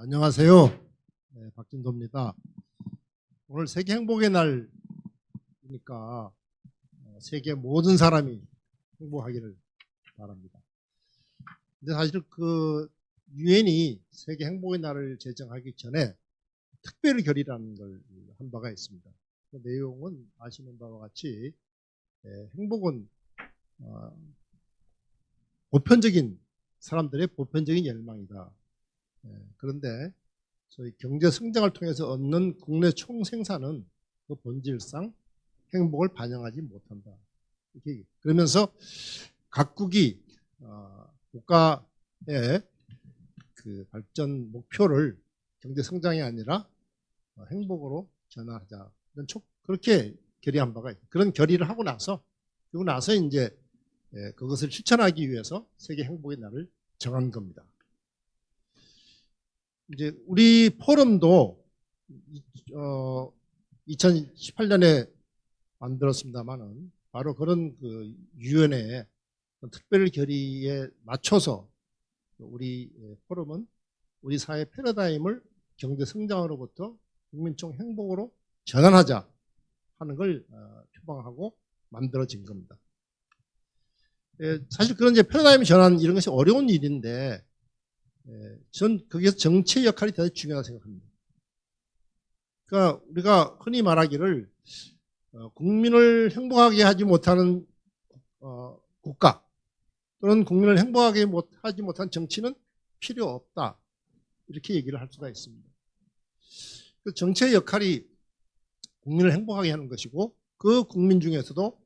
안녕하세요. 네, 박진도입니다. 오늘 세계 행복의 날이니까 어, 세계 모든 사람이 행복하기를 바랍니다. 근데 사실 그 유엔이 세계 행복의 날을 제정하기 전에 특별 결의라는 걸 한 바가 있습니다. 그 내용은 아시는 바와 같이 예, 행복은 어, 보편적인 사람들의 보편적인 열망이다. 예, 그런데 저희 경제 성장을 통해서 얻는 국내 총생산은 그 본질상 행복을 반영하지 못한다. 이렇게 그러면서 각국이 어, 국가의 그 발전 목표를 경제 성장이 아니라 어, 행복으로 전환하자. 그렇게 결의한 바가 있다. 그런 결의를 하고 나서 그리고 나서 이제 예, 그것을 실천하기 위해서 세계 행복의 날을 정한 겁니다. 이제 우리 포럼도 어, 2018년에 만들었습니다만은 바로 그런 그 유엔의 특별 결의에 맞춰서 우리 포럼은 우리 사회 패러다임을 경제 성장으로부터 국민총 행복으로 전환하자 하는 걸 어, 표방하고 만들어진 겁니다. 예, 사실 그런 이제 패러다임 전환 이런 것이 어려운 일인데 예, 전 거기에서 정치의 역할이 대단히 중요하다고 생각합니다. 그러니까 우리가 흔히 말하기를 어, 국민을 행복하게 하지 못하는 어, 국가 또는 국민을 행복하게 못, 하지 못한 정치는 필요 없다 이렇게 얘기를 할 수가 있습니다. 그 정치의 역할이 국민을 행복하게 하는 것이고 그 국민 중에서도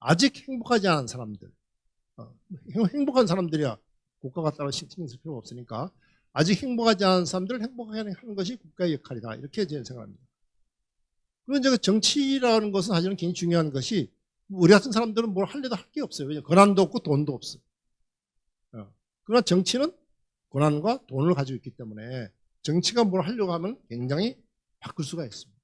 아직 행복하지 않은 사람들 어, 행- 행복한 사람들이야 국가가 따로 신경 쓸 필요가 없으니까 아직 행복하지 않은 사람들을 행복하게 하는 것이 국가의 역할이다. 이렇게 저는 생각합니다. 그리고 그 정치라는 것은 사실은 굉장히 중요한 것이 우리 같은 사람들은 뭘 하려도 할 게 없어요. 왜냐 권한도 없고 돈도 없어. 어. 그러나 정치는 권한과 돈을 가지고 있기 때문에 정치가 뭘 하려고 하면 굉장히 바꿀 수가 있습니다.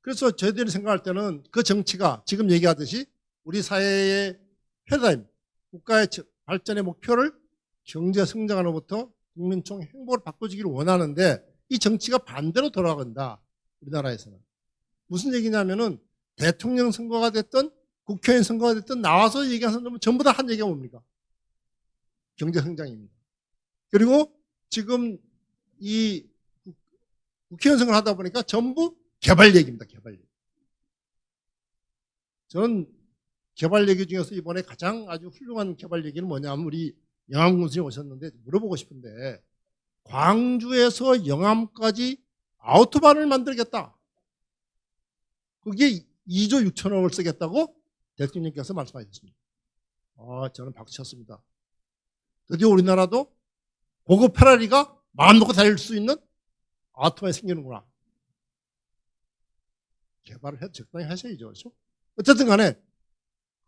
그래서 저희들이 생각할 때는 그 정치가 지금 얘기하듯이 우리 사회의 패러다임, 국가의 저- 발전의 목표를 경제 성장으로부터 국민총 행복을 바꿔주기를 원하는데 이 정치가 반대로 돌아간다. 우리나라에서는. 무슨 얘기냐면은 대통령 선거가 됐든 국회의원 선거가 됐든 나와서 얘기하는 사람은 전부 다 한 얘기가 뭡니까? 경제 성장입니다. 그리고 지금 이 국- 국회의원 선거를 하다 보니까 전부 개발 얘기입니다. 개발 얘기. 저는 개발 얘기 중에서 이번에 가장 아주 훌륭한 개발 얘기는 뭐냐면 우리 영암 군수님 오셨는데 물어보고 싶은데 광주에서 영암까지 아우토반을 만들겠다. 그게 2조 6천억을 쓰겠다고 대통령께서 말씀하셨습니다. 아, 저는 박수 쳤습니다. 드디어 우리나라도 고급 페라리가 마음 놓고 달릴 수 있는 아우토반이 생기는구나. 개발을 해도 적당히 하셔야죠. 그렇죠? 어쨌든 간에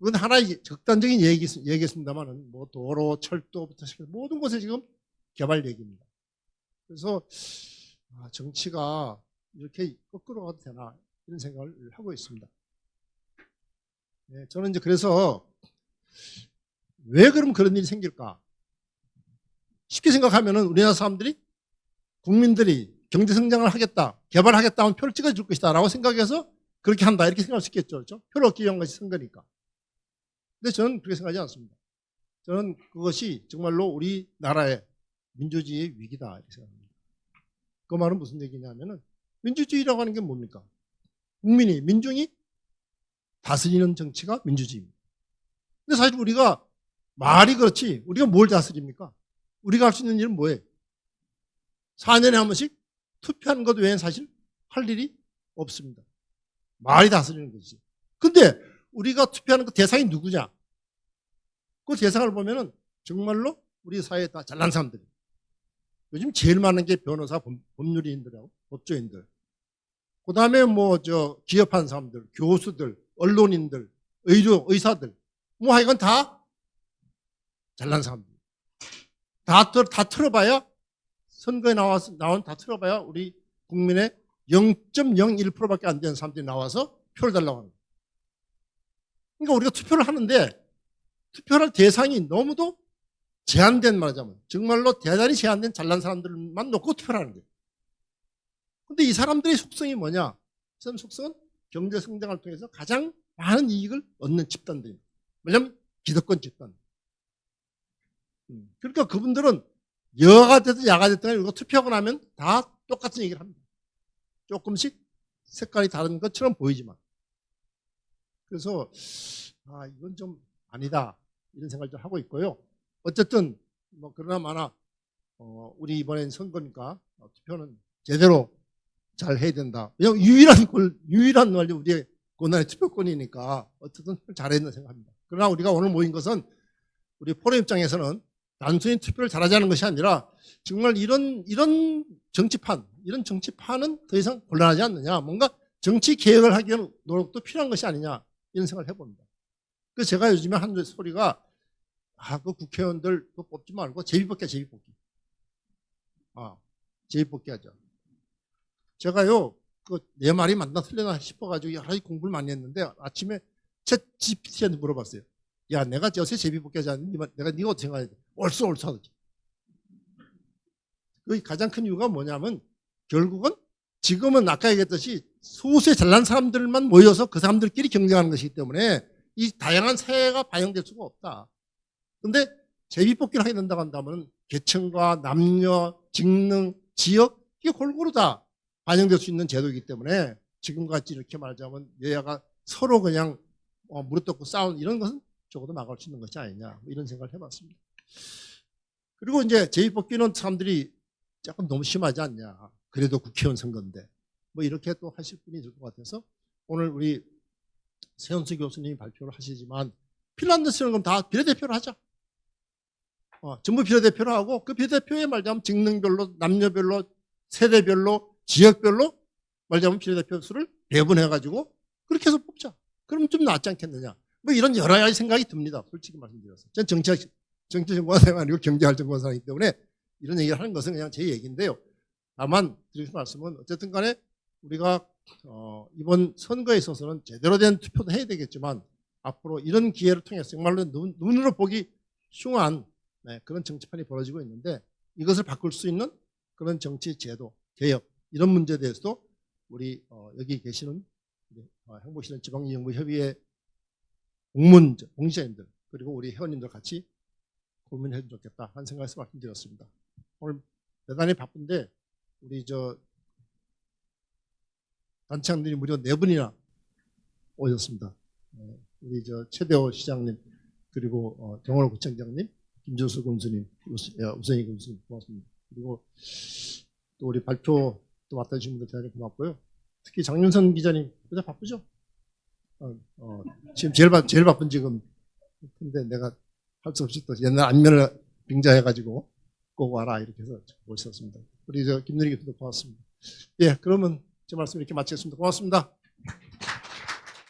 그건 하나의 적단적인 얘기, 얘기겠습니다만은 뭐 도로, 철도부터 시작해서 모든 곳에 지금 개발 얘기입니다. 그래서 아, 정치가 이렇게 거꾸로 가도 되나 이런 생각을 하고 있습니다. 네, 저는 이제 그래서 왜 그럼 그런 일이 생길까? 쉽게 생각하면은 우리나라 사람들이 국민들이 경제 성장을 하겠다, 개발하겠다 하면 표를 찍어줄 것이다라고 생각해서 그렇게 한다 이렇게 생각할 수 있겠죠, 그렇죠? 표를 얻기 위한 것이 선거니까. 근데 저는 그렇게 생각하지 않습니다. 저는 그것이 정말로 우리 나라의 민주주의의 위기다 이렇게 생각합니다. 그 말은 무슨 얘기냐면은 민주주의라고 하는 게 뭡니까? 국민이 민중이 다스리는 정치가 민주주의입니다. 근데 사실 우리가 말이 그렇지 우리가 뭘 다스립니까? 우리가 할 수 있는 일은 뭐예요? 4년에 한 번씩 투표하는 것 외에는 사실 할 일이 없습니다. 말이 다스리는 거지. 근데 우리가 투표하는 그 대상이 누구냐? 그 대상을 보면은 정말로 우리 사회에 다 잘난 사람들이. 요즘 제일 많은 게 변호사, 법- 법률인들하고 법조인들. 그 다음에 뭐 저 기업하는 사람들, 교수들, 언론인들, 의료, 의사들. 뭐 하여간 다 잘난 사람들. 다, 틀- 다 틀어봐야 선거에 나와서, 나온 다 틀어봐야 우리 국민의 0.01%밖에 안 되는 사람들이 나와서 표를 달라고 합니다. 그러니까 우리가 투표를 하는데 투표할 대상이 너무도 제한된 말하자면 정말로 대단히 제한된 잘난 사람들만 놓고 투표를 하는 거예요. 근데 이 사람들의 속성이 뭐냐? 이 사람 속성은 경제 성장을 통해서 가장 많은 이익을 얻는 집단들입니다. 왜냐하면 기득권 집단. 음, 그러니까 그분들은 여가 됐든 야가 됐든 이거 투표하고 나면 다 똑같은 얘기를 합니다. 조금씩 색깔이 다른 것처럼 보이지만. 그래서 아 이건 좀 아니다 이런 생각을 좀 하고 있고요. 어쨌든 뭐 그러나 마나 어, 우리 이번엔 선거니까 어, 투표는 제대로 잘 해야 된다. 왜냐면 유일한 권 유일한 말이 우리의 권한의 투표권이니까 어쨌든 잘했는 생각합니다. 그러나 우리가 오늘 모인 것은 우리 포럼 입장에서는 단순히 투표를 잘하자는 것이 아니라 정말 이런 이런 정치판 이런 정치판은 더 이상 곤란하지 않느냐 뭔가 정치 개혁을 하기 위한 노력도 필요한 것이 아니냐 이런 생각을 해봅니다. 그래서 제가 요즘에 하는 소리가 아 그 국회의원들 그거 뽑지 말고 제비뽑기 제비뽑기 아 제비뽑기 하자. 제가요 그 내 말이 맞나 틀려나 싶어가지고 여러 가지 공부를 많이 했는데 아침에 챗 GPT한테 물어봤어요. 야, 내가 요새 제비 뽑기 하지 않니? 내가 네가 어떻게 생각해? 옳소 옳소 하지. 그 가장 큰 이유가 뭐냐면 결국은 지금은 아까 얘기했듯이 소수의 잘난 사람들만 모여서 그 사람들끼리 경쟁하는 것이기 때문에 이 다양한 사회가 반영될 수가 없다. 근데 제비뽑기를 하게 된다고 한다면 계층과 남녀, 직능, 지역 이게 골고루 다 반영될 수 있는 제도이기 때문에 지금같이 이렇게 말하자면 여야가 서로 그냥 어, 무릎 꿇고 싸운 이런 것은 적어도 막을 수 있는 것이 아니냐 뭐 이런 생각을 해봤습니다. 그리고 이제 제비뽑기는 사람들이 조금 너무 심하지 않냐. 그래도 국회의원 선거인데 뭐 이렇게 또 하실 분이 있을 것 같아서 오늘 우리 세현수 교수님이 발표를 하시지만 핀란드처럼 그럼 다 비례대표를 하자. 어, 전부 비례대표를 하고 그 비례대표에 말하자면 직능별로 남녀별로 세대별로 지역별로 말하자면 비례대표 수를 배분해가지고 그렇게 해서 뽑자. 그럼 좀 낫지 않겠느냐. 뭐 이런 여러 가지 생각이 듭니다. 솔직히 말씀드려서. 전 정치, 정치정보사가 아니고 경제활동사이기 때문에 이런 얘기를 하는 것은 그냥 제 얘기인데요. 다만 드리는 말씀은 어쨌든 간에 우리가 어, 이번 선거에 있어서는 제대로 된 투표도 해야 되겠지만 앞으로 이런 기회를 통해서 정말로 눈, 눈으로 보기 흉한 네, 그런 정치판이 벌어지고 있는데 이것을 바꿀 수 있는 그런 정치 제도, 개혁 이런 문제에 대해서도 우리 어, 여기 계시는 어, 행복시는 지방연구협의회 공무원, 공직자님들 그리고 우리 회원님들 같이 고민해 주면 좋겠다 하는 생각에서 말씀드렸습니다. 오늘 대단히 바쁜데 우리 저 단체장들이 무려 네 분이나 오셨습니다. 어, 우리 저 최대호 시장님 그리고 어, 정원호 구청장님, 김준수 군수님, 우선희 군수님 고맙습니다. 그리고 또 우리 발표 또 맡아주신 분들 대단히 고맙고요. 특히 장윤선 기자님 그저 바쁘죠? 어, 어, 지금 제일, 바, 제일 바쁜 지금 근데 내가 할 수 없이 또 옛날 안면을 빙자해가지고 꼭 와라 이렇게 해서 모셨습니다. 우리 저 김누리 교수도 고맙습니다. 예, 그러면 제 말씀 이렇게 마치겠습니다. 고맙습니다.